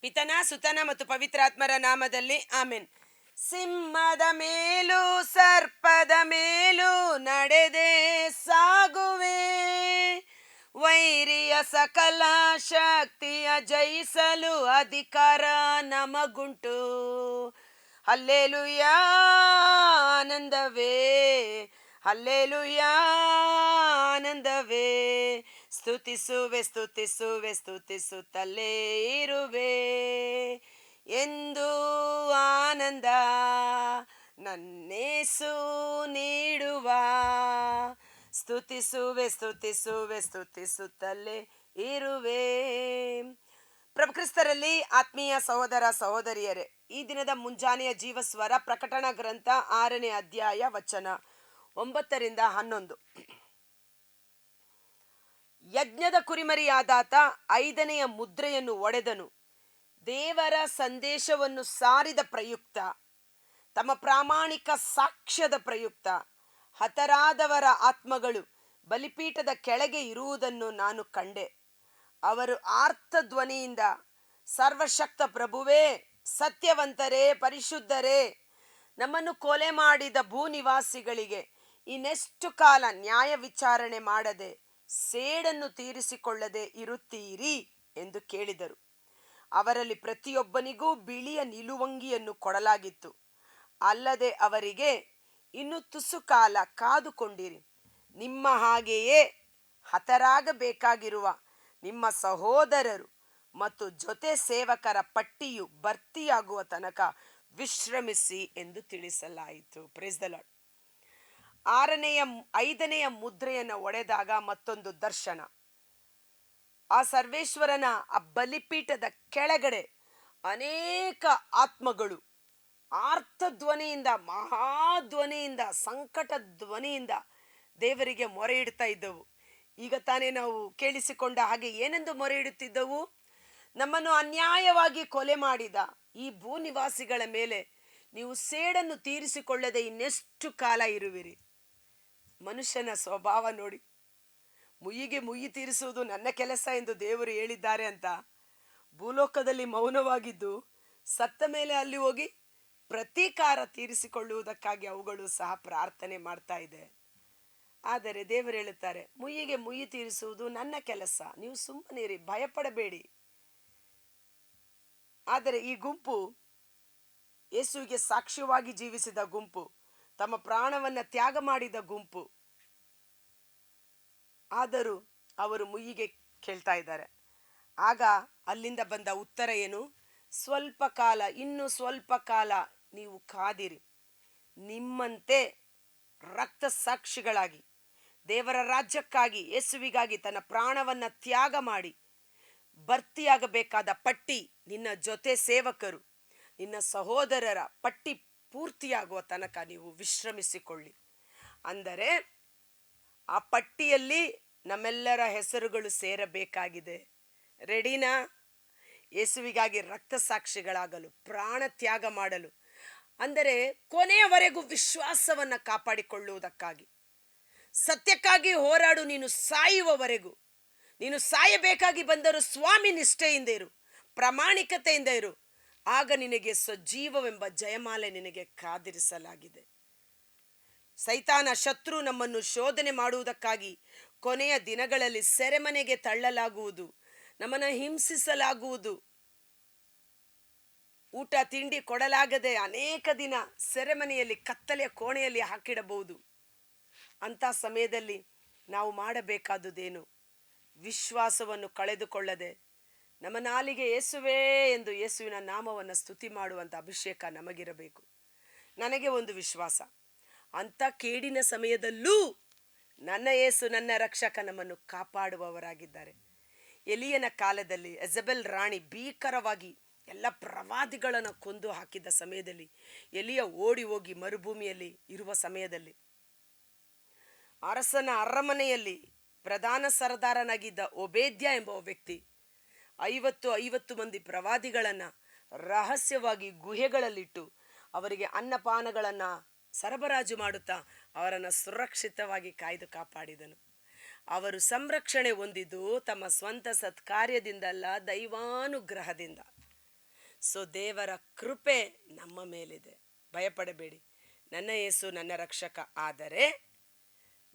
ಪಿತನ, ಸುತನ ಮತ್ತು ಪವಿತ್ರಾತ್ಮರ ನಾಮದಲ್ಲಿ ಆಮೇನ್. ಸಿಂಹದ ಮೇಲೂ, ಸರ್ಪದ ಮೇಲೂ ನಡೆದೆ ಸಾಗುವೆ. ವೈರಿಯ ಸಕಲ ಶಕ್ತಿಯ ಜಯಿಸಲು ಅಧಿಕಾರ ನಮಗುಂಟು. ಹಲ್ಲೇಲುಯಾ, ಆನಂದವೇ. ಹಲ್ಲೇಲುಯಾ, ಆನಂದವೇ. ಸ್ತುತಿಸುವೆ ಸ್ತುತಿಸುವೆ ಸ್ತುತಿಸುತ್ತಲೇ ಇರುವೆ. ಎಂದು ಆನಂದ ನನ್ನೇಸು ನೀಡುವ. ಸ್ತುತಿಸುವೆ ಸ್ತುತಿಸುವೆ ಸ್ತುತಿಸುತ್ತಲೇ ಇರುವೆ. ಪ್ರಭುಕ್ರಿಸ್ತರಲ್ಲಿ ಆತ್ಮೀಯ ಸಹೋದರ, ಸಹೋದರಿಯರೇ, ಈ ದಿನದ ಮುಂಜಾನೆಯ ಜೀವಸ್ವರ ಪ್ರಕಟಣ ಗ್ರಂಥ ಆರನೇ ಅಧ್ಯಾಯ ವಚನ ಒಂಬತ್ತರಿಂದ ಹನ್ನೊಂದು. ಯಜ್ಞದ ಕುರಿಮರಿಯಾದಾತ ಐದನೆಯ ಮುದ್ರೆಯನ್ನು ಒಡೆದನು. ದೇವರ ಸಂದೇಶವನ್ನು ಸಾರಿದ ಪ್ರಯುಕ್ತ, ತಮ್ಮ ಪ್ರಾಮಾಣಿಕ ಸಾಕ್ಷ್ಯದ ಪ್ರಯುಕ್ತ, ಹತರಾದವರ ಆತ್ಮಗಳು ಬಲಿಪೀಠದ ಕೆಳಗೆ ಇರುವುದನ್ನು ನಾನು ಕಂಡೆ. ಅವರು ಆರ್ಥ ಧ್ವನಿಯಿಂದ, ಸರ್ವಶಕ್ತ ಪ್ರಭುವೇ, ಸತ್ಯವಂತರೇ, ಪರಿಶುದ್ಧರೇ, ನಮ್ಮನ್ನು ಕೊಲೆ ಮಾಡಿದ ಭೂನಿವಾಸಿಗಳಿಗೆ ಇನ್ನೆಷ್ಟು ಕಾಲ ನ್ಯಾಯ ವಿಚಾರಣೆ ಮಾಡದೆ ಸೇಡನ್ನು ತೀರಿಸಿಕೊಳ್ಳದೆ ಇರುತ್ತೀರಿ ಎಂದು ಕೇಳಿದರು. ಅವರಲ್ಲಿ ಪ್ರತಿಯೊಬ್ಬನಿಗೂ ಬಿಳಿಯ ನಿಲುವಂಗಿಯನ್ನು ಕೊಡಲಾಗಿತ್ತು. ಅಲ್ಲದೆ ಅವರಿಗೆ, ಇನ್ನು ತುಸು ಕಾಲ ಕಾದುಕೊಂಡಿರಿ. ನಿಮ್ಮ ಹಾಗೆಯೇ ಹತರಾಗಬೇಕಾಗಿರುವ ನಿಮ್ಮ ಸಹೋದರರು ಮತ್ತು ಜೊತೆ ಸೇವಕರ ಪಟ್ಟಿಯು ಭರ್ತಿಯಾಗುವ ತನಕ ವಿಶ್ರಮಿಸಿ ಎಂದು ತಿಳಿಸಲಾಯಿತು. ಪ್ರೇಸ್ ದ ಲಾರ್ಡ್ ಆರನೆಯ ಐದನೆಯ ಮುದ್ರೆಯನ್ನು ಒಡೆದಾಗ ಮತ್ತೊಂದು ದರ್ಶನ. ಆ ಸರ್ವೇಶ್ವರನ ಆ ಬಲಿಪೀಠದ ಕೆಳಗಡೆ ಅನೇಕ ಆತ್ಮಗಳು ಆರ್ಥ ಧ್ವನಿಯಿಂದ ಮಹಾಧ್ವನಿಯಿಂದ ಸಂಕಟ ಧ್ವನಿಯಿಂದ ದೇವರಿಗೆ ಮೊರೆ ಇಡ್ತಾ ಇದ್ದವು. ಈಗ ತಾನೇ ನಾವು ಕೇಳಿಸಿಕೊಂಡ ಹಾಗೆ ಏನೆಂದು ಮೊರೆ ಇಡುತ್ತಿದ್ದವು? ನಮ್ಮನ್ನು ಅನ್ಯಾಯವಾಗಿ ಕೊಲೆ ಮಾಡಿದ ಈ ಭೂನಿವಾಸಿಗಳ ಮೇಲೆ ನೀವು ಸೇಡನ್ನು ತೀರಿಸಿಕೊಳ್ಳದೆ ಇನ್ನೆಷ್ಟು ಕಾಲ ಇರುವಿರಿ? ಮನುಷ್ಯನ ಸ್ವಭಾವ ನೋಡಿ. ಮುಯ್ಯಿಗೆ ಮುಯ್ಯಿ ತೀರಿಸುವುದು ನನ್ನ ಕೆಲಸ ಎಂದು ದೇವರು ಹೇಳಿದ್ದಾರೆ ಅಂತ. ಭೂಲೋಕದಲ್ಲಿ ಮೌನವಾಗಿದ್ದು ಸತ್ತ ಮೇಲೆ ಅಲ್ಲಿ ಹೋಗಿ ಪ್ರತೀಕಾರ ತೀರಿಸಿಕೊಳ್ಳುವುದಕ್ಕಾಗಿ ಅವುಗಳು ಸಹ ಪ್ರಾರ್ಥನೆ ಮಾಡ್ತಾ ಇದೆ. ಆದರೆ ದೇವರು ಹೇಳುತ್ತಾರೆ, ಮುಯ್ಯಿಗೆ ಮುಯ್ಯಿ ತೀರಿಸುವುದು ನನ್ನ ಕೆಲಸ, ನೀವು ಸುಮ್ಮನಿರಿ, ಭಯಪಡಬೇಡಿ. ಆದರೆ ಈ ಗುಂಪು ಯೇಸುವಿಗೆ ಸಾಕ್ಷ್ಯವಾಗಿ ಜೀವಿಸಿದ ಗುಂಪು. ತಮ್ಮ ಪ್ರಾಣವನ್ನ ತ್ಯಾಗ ಮಾಡಿದ ಗುಂಪು. ಆದರೂ ಅವರು ಮುಯ್ಯಿಗೆ ಕೇಳ್ತಾ ಇದ್ದಾರೆ. ಆಗ ಅಲ್ಲಿಂದ ಬಂದ ಉತ್ತರ ಏನು? ಸ್ವಲ್ಪ ಕಾಲ, ಇನ್ನು ಸ್ವಲ್ಪ ಕಾಲ ನೀವು ಕಾದಿರಿ. ನಿಮ್ಮಂತೆ ರಕ್ತ ಸಾಕ್ಷಿಗಳಾಗಿ, ದೇವರ ರಾಜ್ಯಕ್ಕಾಗಿ, ಯೇಸುವಿಗಾಗಿ ತನ್ನ ಪ್ರಾಣವನ್ನ ತ್ಯಾಗ ಮಾಡಿ, ಭರ್ತಿಯಾಗಬೇಕಾದ ಪಟ್ಟಿ ನಿನ್ನ ಜೊತೆ ಸೇವಕರು, ನಿನ್ನ ಸಹೋದರರ ಪಟ್ಟಿ ಪೂರ್ತಿಯಾಗುವ ತನಕ ನೀವು ವಿಶ್ರಮಿಸಿಕೊಳ್ಳಿ. ಅಂದರೆ ಆ ಪಟ್ಟಿಯಲ್ಲಿ ನಮ್ಮೆಲ್ಲರ ಹೆಸರುಗಳು ಸೇರಬೇಕಾಗಿದೆ. ರೆಡಿನಾ? ಯೇಸುವಿಗಾಗಿ ರಕ್ತ ಸಾಕ್ಷಿಗಳಾಗಲು, ಪ್ರಾಣ ತ್ಯಾಗ ಮಾಡಲು, ಅಂದರೆ ಕೊನೆಯವರೆಗೂ ವಿಶ್ವಾಸವನ್ನು ಕಾಪಾಡಿಕೊಳ್ಳುವುದಕ್ಕಾಗಿ. ಸತ್ಯಕ್ಕಾಗಿ ಹೋರಾಡು, ನೀನು ಸಾಯುವವರೆಗೂ. ನೀನು ಸಾಯಬೇಕಾಗಿ ಬಂದರೂ ಸ್ವಾಮಿ ನಿಷ್ಠೆಯಿಂದ ಇರು, ಪ್ರಾಮಾಣಿಕತೆಯಿಂದ ಇರು ಆಗ ನಿನಗೆ ಸಜೀವವೆಂಬ ಜಯಮಾಲೆ ನಿನಗೆ ಕಾದಿರಿಸಲಾಗಿದೆ. ಸೈತಾನ ಶತ್ರು ನಮ್ಮನ್ನು ಶೋಧನೆ ಮಾಡುವುದಕ್ಕಾಗಿ ಕೊನೆಯ ದಿನಗಳಲ್ಲಿ ಸೆರೆಮನೆಗೆ ತಳ್ಳಲಾಗುವುದು, ನಮ್ಮನ್ನು ಹಿಂಸಿಸಲಾಗುವುದು. ಊಟ, ತಿಂಡಿ ಕೊಡಲಾಗದೆ ಅನೇಕ ದಿನ ಸೆರೆಮನೆಯಲ್ಲಿ ಕತ್ತಲೆಯ ಕೋಣೆಯಲ್ಲಿ ಹಾಕಿಡಬಹುದು. ಅಂಥ ಸಮಯದಲ್ಲಿ ನಾವು ಮಾಡಬೇಕಾದುದೇನು? ವಿಶ್ವಾಸವನ್ನು ಕಳೆದುಕೊಳ್ಳದೆ ನಮ್ಮ ನಾಲಿಗೆ ಯೇಸುವೇ ಎಂದು ಯೇಸುವಿನ ನಾಮವನ್ನು ಸ್ತುತಿ ಮಾಡುವಂಥ ಅಭಿಷೇಕ ನಮಗಿರಬೇಕು. ನನಗೆ ಒಂದು ವಿಶ್ವಾಸ. ಅಂಥ ಕೇಡಿನ ಸಮಯದಲ್ಲೂ ನನ್ನ ಯೇಸು ನನ್ನ ರಕ್ಷಕ ನಮ್ಮನ್ನು ಕಾಪಾಡುವವರಾಗಿದ್ದಾರೆ. ಎಲಿಯನ ಕಾಲದಲ್ಲಿ ಎಜಬೆಲ್ ರಾಣಿ ಭೀಕರವಾಗಿ ಎಲ್ಲ ಪ್ರವಾದಿಗಳನ್ನು ಕೊಂದು ಹಾಕಿದ್ದ ಸಮಯದಲ್ಲಿ ಎಲಿಯ ಓಡಿ ಹೋಗಿ ಮರುಭೂಮಿಯಲ್ಲಿ ಇರುವ ಸಮಯದಲ್ಲಿ ಅರಸನ ಅರಮನೆಯಲ್ಲಿ ಪ್ರಧಾನ ಸರದಾರನಾಗಿದ್ದ ಒಬೇದ್ಯ ಎಂಬ ವ್ಯಕ್ತಿ ಐವತ್ತು ಐವತ್ತು ಮಂದಿ ಪ್ರವಾದಿಗಳನ್ನು ರಹಸ್ಯವಾಗಿ ಗುಹೆಗಳಲ್ಲಿಟ್ಟು ಅವರಿಗೆ ಅನ್ನಪಾನಗಳನ್ನು ಸರಬರಾಜು ಮಾಡುತ್ತಾ ಅವರನ್ನು ಸುರಕ್ಷಿತವಾಗಿ ಕಾಯ್ದು ಕಾಪಾಡಿದನು. ಅವರು ಸಂರಕ್ಷಣೆ ಹೊಂದಿದ್ದು ತಮ್ಮ ಸ್ವಂತ ಸತ್ಕಾರ್ಯದಿಂದಲ್ಲ, ದೈವಾನುಗ್ರಹದಿಂದ. ಸೊ ದೇವರ ಕೃಪೆ ನಮ್ಮ ಮೇಲಿದೆ. ಭಯಪಡಬೇಡಿ. ನನ್ನ ಯೇಸು ನನ್ನ ರಕ್ಷಕ. ಆದರೆ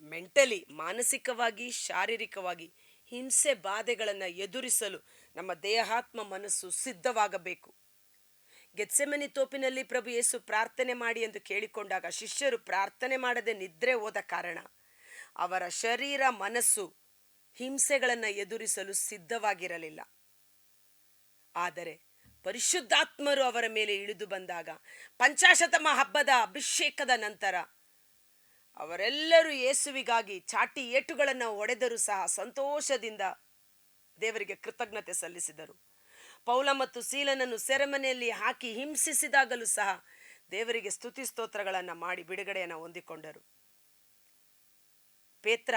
ಮೆಂಟಲಿ, ಮಾನಸಿಕವಾಗಿ, ಶಾರೀರಿಕವಾಗಿ ಹಿಂಸೆ ಬಾಧೆಗಳನ್ನು ಎದುರಿಸಲು ನಮ್ಮ ದೇಹಾತ್ಮ ಮನಸ್ಸು ಸಿದ್ಧವಾಗಬೇಕು. ಗೆತ್ಸೆಮನಿ ತೋಪಿನಲ್ಲಿ ಪ್ರಭು ಯೇಸು ಪ್ರಾರ್ಥನೆ ಮಾಡಿ ಎಂದು ಕೇಳಿಕೊಂಡಾಗ ಶಿಷ್ಯರು ಪ್ರಾರ್ಥನೆ ಮಾಡದೆ ನಿದ್ರೆ ಹೋದ ಕಾರಣ ಅವರ ಶರೀರ ಮನಸ್ಸು ಹಿಂಸೆಗಳನ್ನು ಎದುರಿಸಲು ಸಿದ್ಧವಾಗಿರಲಿಲ್ಲ. ಆದರೆ ಪರಿಶುದ್ಧಾತ್ಮರು ಅವರ ಮೇಲೆ ಇಳಿದು ಬಂದಾಗ ಪಂಚಾಶತಮ ಹಬ್ಬದ ಅಭಿಷೇಕದ ನಂತರ ಅವರೆಲ್ಲರೂ ಯೇಸುವಿಗಾಗಿ ಚಾಟಿ ಏಟುಗಳನ್ನು ಒಡೆದರೂ ಸಹ ಸಂತೋಷದಿಂದ ದೇವರಿಗೆ ಕೃತಜ್ಞತೆ ಸಲ್ಲಿಸಿದರು. ಪೌಲ ಮತ್ತು ಸೀಲನನ್ನು ಸೆರೆಮನೆಯಲ್ಲಿ ಹಾಕಿ ಹಿಂಸಿಸಿದಾಗಲೂ ಸಹ ದೇವರಿಗೆ ಸ್ತುತಿ ಸ್ತೋತ್ರಗಳನ್ನು ಮಾಡಿ ಬಿಡುಗಡೆಯನ್ನು ಹೊಂದಿಕೊಂಡರು. ಪೇತ್ರ,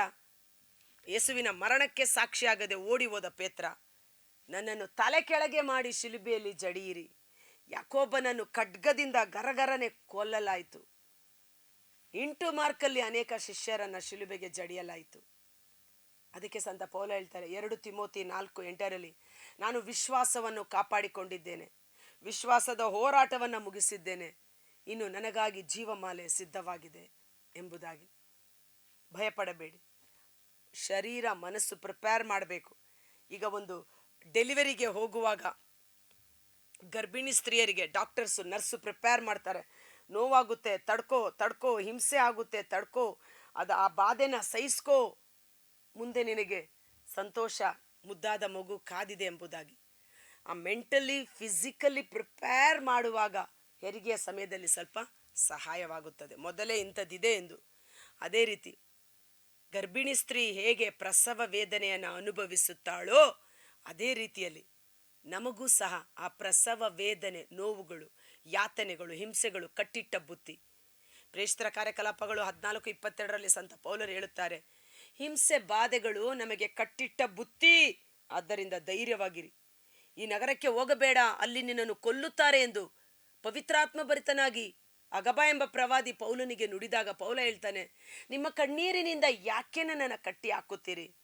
ಯೇಸುವಿನ ಮರಣಕ್ಕೆ ಸಾಕ್ಷಿಯಾಗದೆ ಓಡಿ ಹೋದ ಪೇತ್ರ, ನನ್ನನ್ನು ತಲೆ ಕೆಳಗೆ ಮಾಡಿ ಶಿಲುಬೆಯಲ್ಲಿ ಜಡಿಯಿರಿ. ಯಾಕೋಬನನ್ನು ಖಡ್ಗದಿಂದ ಗರಗರನೆ ಕೊಲ್ಲಲಾಯಿತು. ಇಂಟು ಮಾರ್ಕಲ್ಲಿ ಅನೇಕ ಶಿಷ್ಯರನ್ನು ಶಿಲುಬೆಗೆ ಜಡಿಯಲಾಯಿತು. ಅದಕ್ಕೆ ಸಂತ ಪೌಲ ಹೇಳ್ತಾರೆ, ಎರಡು ತಿಮೋತಿ ನಾಲ್ಕು ಎಂಟರಲ್ಲಿ ನಾನು ವಿಶ್ವಾಸವನ್ನು ಕಾಪಾಡಿಕೊಂಡಿದ್ದೇನೆ, ವಿಶ್ವಾಸದ ಹೋರಾಟವನ್ನು ಮುಗಿಸಿದ್ದೇನೆ, ಇನ್ನು ನನಗಾಗಿ ಜೀವಮಾಲೆ ಸಿದ್ಧವಾಗಿದೆ ಎಂಬುದಾಗಿ. ಭಯಪಡಬೇಡಿ. ಶರೀರ, ಮನಸ್ಸು ಪ್ರಿಪೇರ್ ಮಾಡಬೇಕು. ಈಗ ಒಂದು ಡೆಲಿವರಿಗೆ ಹೋಗುವಾಗ ಗರ್ಭಿಣಿ ಸ್ತ್ರೀಯರಿಗೆ ಡಾಕ್ಟರ್ಸು, ನರ್ಸು ಪ್ರಿಪೇರ್ ಮಾಡ್ತಾರೆ. ನೋವಾಗುತ್ತೆ, ತಡ್ಕೋ ತಡ್ಕೋ, ಹಿಂಸೆ ಆಗುತ್ತೆ, ತಡ್ಕೋ, ಅದು ಆ ಬಾಧೆನ ಸಹಿಸ್ಕೋ ಮುಂದೆ ನಿನಗೆ ಸಂತೋಷ ಮುದ್ದಾದ ಮಗು ಕಾದಿದೆ ಎಂಬುದಾಗಿ. ಆ ಮೆಂಟಲಿ, ಫಿಸಿಕಲಿ ಪ್ರಿಪೇರ್ ಮಾಡುವಾಗ ಹೆರಿಗೆಯ ಸಮಯದಲ್ಲಿ ಸ್ವಲ್ಪ ಸಹಾಯವಾಗುತ್ತದೆ. ಮೊದಲೇ ಇಂಥದ್ದಿದೆ ಎಂದು. ಅದೇ ರೀತಿ, ಗರ್ಭಿಣಿ ಸ್ತ್ರೀ ಹೇಗೆ ಪ್ರಸವ ವೇದನೆಯನ್ನು ಅನುಭವಿಸುತ್ತಾಳೋ, ಅದೇ ರೀತಿಯಲ್ಲಿ ನಮಗೂ ಸಹ ಆ ಪ್ರಸವ ವೇದನೆ, ನೋವುಗಳು, ಯಾತನೆಗಳು, ಹಿಂಸೆಗಳು, ಕಟ್ಟಿಟ್ಟ ಬುತ್ತಿ ಪ್ರೇಷಿತರ ಕಾರ್ಯಕಲಾಪಗಳು ಹದಿನಾಲ್ಕು, ಇಪ್ಪತ್ತೆರಡರಲ್ಲಿ ಸಂತ ಪೌಲರು ಹೇಳುತ್ತಾರೆ ಹಿಂಸೆ ಬಾಧೆಗಳು ನಮಗೆ ಕಟ್ಟಿಟ್ಟ ಬುತ್ತಿ. ಆದ್ದರಿಂದ ಧೈರ್ಯವಾಗಿರಿ. ಈ ನಗರಕ್ಕೆ ಹೋಗಬೇಡ, ಅಲ್ಲಿ ನಿನ್ನನ್ನು ಕೊಲ್ಲುತ್ತಾರೆ ಎಂದು ಪವಿತ್ರಾತ್ಮ ಭರಿತನಾಗಿ ಅಗಬ ಎಂಬ ಪ್ರವಾದಿ ಪೌಲನಿಗೆ ನುಡಿದಾಗ ಪೌಲ ಹೇಳ್ತಾನೆ, ನಿಮ್ಮ ಕಣ್ಣೀರಿನಿಂದ ಯಾಕೆ ನನ್ನನ್ನು ಕಟ್ಟಿ ಹಾಕುತ್ತೀರಿ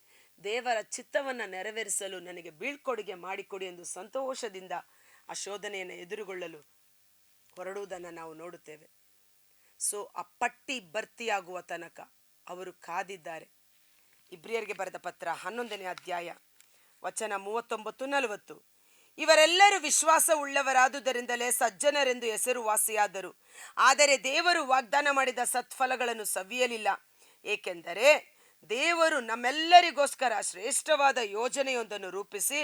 ದೇವರ ಚಿತ್ತವನ್ನು ನೆರವೇರಿಸಲು ನನಗೆ ಬೀಳ್ಕೊಡುಗೆ ಮಾಡಿಕೊಡಿ ಎಂದು ಸಂತೋಷದಿಂದ ಆ ಶೋಧನೆಯನ್ನು ಎದುರುಗೊಳ್ಳಲು ಹೊರಡುವುದನ್ನು ನಾವು ನೋಡುತ್ತೇವೆ. ಸೊ, ಆ ಪಟ್ಟಿ ಭರ್ತಿಯಾಗುವ ತನಕ ಅವರು ಕಾದಿದ್ದಾರೆ. ಇಬ್ರಿಯರಿಗೆ ಬರೆದ ಪತ್ರ ಹನ್ನೊಂದನೇ ಅಧ್ಯಾಯ, ವಚನ ಮೂವತ್ತೊಂಬತ್ತು ನಲವತ್ತು. ಇವರೆಲ್ಲರೂ ವಿಶ್ವಾಸ ಉಳ್ಳವರಾದುದರಿಂದಲೇ ಸಜ್ಜನರೆಂದು ಹೆಸರುವಾಸಿಯಾದರು. ಆದರೆ ದೇವರು ವಾಗ್ದಾನ ಮಾಡಿದ ಸತ್ಫಲಗಳನ್ನು ಸವಿಯಲಿಲ್ಲ. ಏಕೆಂದರೆ ದೇವರು ನಮ್ಮೆಲ್ಲರಿಗೋಸ್ಕರ ಶ್ರೇಷ್ಠವಾದ ಯೋಜನೆಯೊಂದನ್ನು ರೂಪಿಸಿ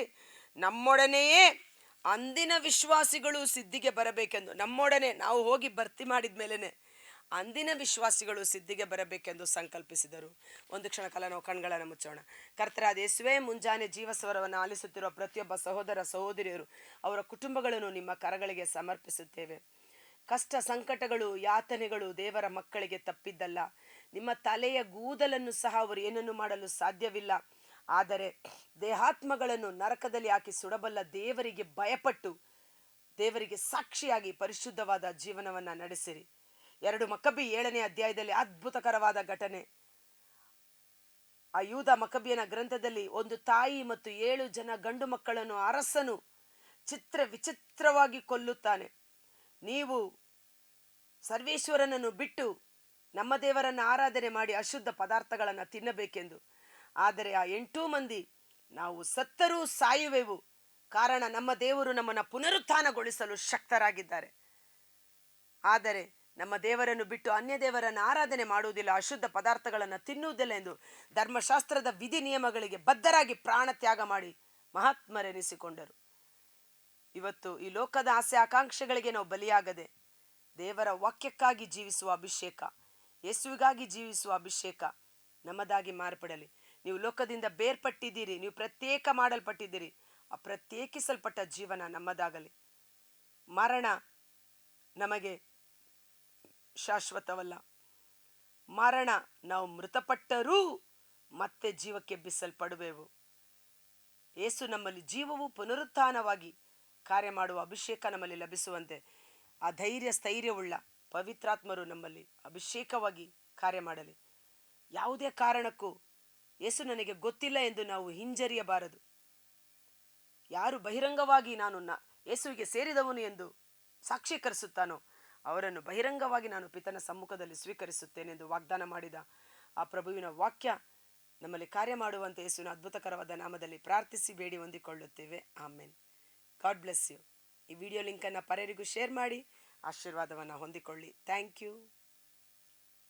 ನಮ್ಮೊಡನೆಯೇ ಅಂದಿನ ವಿಶ್ವಾಸಿಗಳು ಸಿದ್ಧಿಗೆ ಬರಬೇಕೆಂದು ನಮ್ಮೊಡನೆ ನಾವು ಹೋಗಿ ಭರ್ತಿ ಮಾಡಿದ ಮೇಲೇ ಅಂದಿನ ವಿಶ್ವಾಸಿಗಳು ಸಿದ್ಧಿಗೆ ಬರಬೇಕೆಂದು ಸಂಕಲ್ಪಿಸಿದರು. ಒಂದು ಕ್ಷಣ ಕಾಲ ನಾವು ಕಣ್ಗಳನ್ನು ಮುಚ್ಚೋಣ. ಕರ್ತರಾದ ಯೇಸುವೆ, ಮುಂಜಾನೆ ಜೀವಸ್ವರವನ್ನು ಆಲಿಸುತ್ತಿರುವ ಪ್ರತಿಯೊಬ್ಬ ಸಹೋದರ ಸಹೋದರಿಯರು ಅವರ ಕುಟುಂಬಗಳನ್ನು ನಿಮ್ಮ ಕರಗಳಿಗೆ ಸಮರ್ಪಿಸುತ್ತೇವೆ. ಕಷ್ಟ ಸಂಕಟಗಳು, ಯಾತನೆಗಳು ದೇವರ ಮಕ್ಕಳಿಗೆ ತಪ್ಪಿದ್ದಲ್ಲ. ನಿಮ್ಮ ತಲೆಯ ಗೂದಲನ್ನು ಸಹ ಅವರು ಏನನ್ನು ಮಾಡಲು ಸಾಧ್ಯವಿಲ್ಲ. ಆದರೆ ದೇಹಾತ್ಮಗಳನ್ನು ನರಕದಲ್ಲಿ ಹಾಕಿ ಸುಡಬಲ್ಲ ದೇವರಿಗೆ ಭಯಪಟ್ಟು ದೇವರಿಗೆ ಸಾಕ್ಷಿಯಾಗಿ ಪರಿಶುದ್ಧವಾದ ಜೀವನವನ್ನು ನಡೆಸಿರಿ. ಎರಡು ಮಕ್ಕಬ್ಬಿ ಏಳನೇ ಅಧ್ಯಾಯದಲ್ಲಿ ಅದ್ಭುತಕರವಾದ ಘಟನೆ. ಆ ಯೂದ ಮಕಬಿಯನ ಗ್ರಂಥದಲ್ಲಿ ಒಂದು ತಾಯಿ ಮತ್ತು ಏಳು ಜನ ಗಂಡು ಮಕ್ಕಳನ್ನು ಅರಸನು ಚಿತ್ರ ವಿಚಿತ್ರವಾಗಿ ಕೊಲ್ಲುತ್ತಾನೆ. ನೀವು ಸರ್ವೇಶ್ವರನನ್ನು ಬಿಟ್ಟು ನಮ್ಮ ದೇವರನ್ನು ಆರಾಧನೆ ಮಾಡಿ ಅಶುದ್ಧ ಪದಾರ್ಥಗಳನ್ನು ತಿನ್ನಬೇಕೆಂದು. ಆದರೆ ಆ ಎಂಟೂ ಮಂದಿ ನಾವು ಸತ್ತರೂ ಸಾಯುವೆವು. ಕಾರಣ ನಮ್ಮ ದೇವರು ನಮ್ಮನ್ನು ಪುನರುತ್ಥಾನಗೊಳಿಸಲು ಶಕ್ತರಾಗಿದ್ದಾರೆ. ಆದರೆ ನಮ್ಮ ದೇವರನ್ನು ಬಿಟ್ಟು ಅನ್ಯ ದೇವರನ್ನು ಆರಾಧನೆ ಮಾಡುವುದಿಲ್ಲ, ಅಶುದ್ಧ ಪದಾರ್ಥಗಳನ್ನು ತಿನ್ನುವುದಿಲ್ಲ ಎಂದು ಧರ್ಮಶಾಸ್ತ್ರದ ವಿಧಿ ನಿಯಮಗಳಿಗೆ ಬದ್ಧರಾಗಿ ಪ್ರಾಣ ತ್ಯಾಗ ಮಾಡಿ ಮಹಾತ್ಮರೆನಿಸಿಕೊಂಡರು. ಇವತ್ತು ಈ ಲೋಕದ ಆಸೆ ಆಕಾಂಕ್ಷೆಗಳಿಗೆ ನಾವು ಬಲಿಯಾಗದೆ ದೇವರ ವಾಕ್ಯಕ್ಕಾಗಿ ಜೀವಿಸುವ ಅಭಿಷೇಕ, ಯೇಸುವಿಗಾಗಿ ಜೀವಿಸುವ ಅಭಿಷೇಕ ನಮ್ಮದಾಗಿ ಮಾರ್ಪಡಲಿ. ನೀವು ಲೋಕದಿಂದ ಬೇರ್ಪಟ್ಟಿದ್ದೀರಿ, ನೀವು ಪ್ರತ್ಯೇಕ ಮಾಡಲ್ಪಟ್ಟಿದ್ದೀರಿ ಆ ಪ್ರತ್ಯೇಕಿಸಲ್ಪಟ್ಟ ಜೀವನ ನಮ್ಮದಾಗಲಿ. ಮರಣ ನಮಗೆ ಶಾಶ್ವತವಲ್ಲ. ಮರಣ ನಾವು ಮೃತಪಟ್ಟರೂ ಮತ್ತೆ ಜೀವಕ್ಕೆ ಬಿಸಲ್ಪಡುವೆವು. ಏಸು ನಮ್ಮಲ್ಲಿ ಜೀವವು ಪುನರುತ್ಥಾನವಾಗಿ ಕಾರ್ಯ ಮಾಡುವ ಅಭಿಷೇಕ ನಮ್ಮಲ್ಲಿ ಲಭಿಸುವಂತೆ ಆ ಧೈರ್ಯ, ಸ್ಥೈರ್ಯವುಳ್ಳ ಪವಿತ್ರಾತ್ಮರು ನಮ್ಮಲ್ಲಿ ಅಭಿಷೇಕವಾಗಿ ಕಾರ್ಯ ಮಾಡಲಿ. ಯಾವುದೇ ಕಾರಣಕ್ಕೂ ಏಸು ನನಗೆ ಗೊತ್ತಿಲ್ಲ ಎಂದು ನಾವು ಹಿಂಜರಿಯಬಾರದು. ಯಾರು ಬಹಿರಂಗವಾಗಿ ನಾನು ನ ಯೇಸುವಿಗೆ ಸೇರಿದವನು ಎಂದು ಸಾಕ್ಷೀಕರಿಸುತ್ತಾನೋ ಅವರನ್ನು ಬಹಿರಂಗವಾಗಿ ನಾನು ಪಿತನ ಸಮ್ಮುಖದಲ್ಲಿ ಸ್ವೀಕರಿಸುತ್ತೇನೆ ಎಂದು ವಾಗ್ದಾನ ಮಾಡಿದ ಆ ಪ್ರಭುವಿನ ವಾಕ್ಯ ನಮ್ಮಲ್ಲಿ ಕಾರ್ಯ ಮಾಡುವಂತೆ ಯೇಸುವಿನ ಅದ್ಭುತಕರವಾದ ನಾಮದಲ್ಲಿ ಪ್ರಾರ್ಥಿಸಿ ಬೇಡಿ ಹೊಂದಿಕೊಳ್ಳುತ್ತೇವೆ. ಆಮೇನ್. God bless you. ಈ ವಿಡಿಯೋ ಲಿಂಕನ್ನು ಪರರಿಗೂ ಶೇರ್ ಮಾಡಿ, ಆಶೀರ್ವಾದವನ್ನು ಹೊಂದಿಕೊಳ್ಳಿ. Thank you.